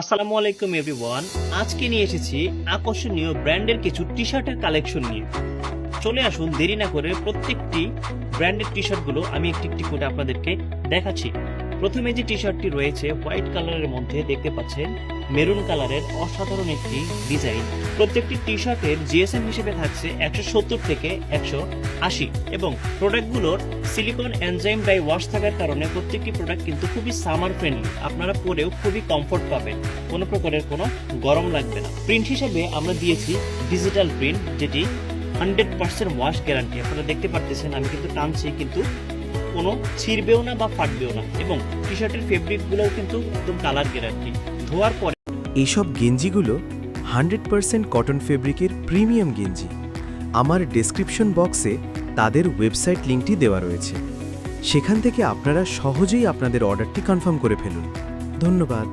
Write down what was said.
আসসালামু আলাইকুম এভরিওয়ান আজকে নিয়ে এসেছি আকর্ষণীয় ব্র্যান্ডের কিছু টি শার্টের কালেকশন নিয়ে। চলে আসুন, দেরি না করে প্রত্যেকটি ব্র্যান্ডের টি শার্টগুলো আমি একটি একটি করে আপনাদেরকে দেখাচ্ছি। প্রথমে যে টি শার্টটি রয়েছে হোয়াইট কালারের মধ্যে দেখতে পাচ্ছেন মেরুন কালারের অসাধারণ একটি ডিজাইন। প্রত্যেকটি টি শার্টের জিএসএম হিসেবে থাকছে একশো সত্তর থেকে একশো আশি এবং প্রোডাক্টগুলোর সিলিকন এনজাইম ডাই ওয়াশ থাকার কারণে প্রত্যেকটি প্রোডাক্ট কিন্তু খুবই সামার ফ্রেন্ডলি আপনারা পরেও খুবই কমফোর্ট পাবেন। কোনো প্রকারের কোনো গরম লাগবে না। প্রিন্ট হিসেবে আমরা দিয়েছি ডিজিটাল প্রিন্ট যেটি হান্ড্রেড পার্সেন্ট ওয়াশ গ্যারান্টি আপনারা দেখতে পারতেছেন, আমি কিন্তু টানছি, কিন্তু কোনো ছিঁড়বেও না বা ফাটবেও না। এবং টি শার্টের ফেব্রিকগুলোও কিন্তু একদম কালার গ্যারান্টি ধোয়ার পরে এইসব গেঞ্জিগুলো হান্ড্রেড পারসেন্ট কটন ফেব্রিকের প্রিমিয়াম গেঞ্জি। আমার ডেসক্রিপশন বক্সে তাদের ওয়েবসাইট লিঙ্কটি দেওয়া রয়েছে। সেখান থেকে আপনারা সহজেই আপনাদের অর্ডারটি কনফার্ম করে ফেলুন। ধন্যবাদ।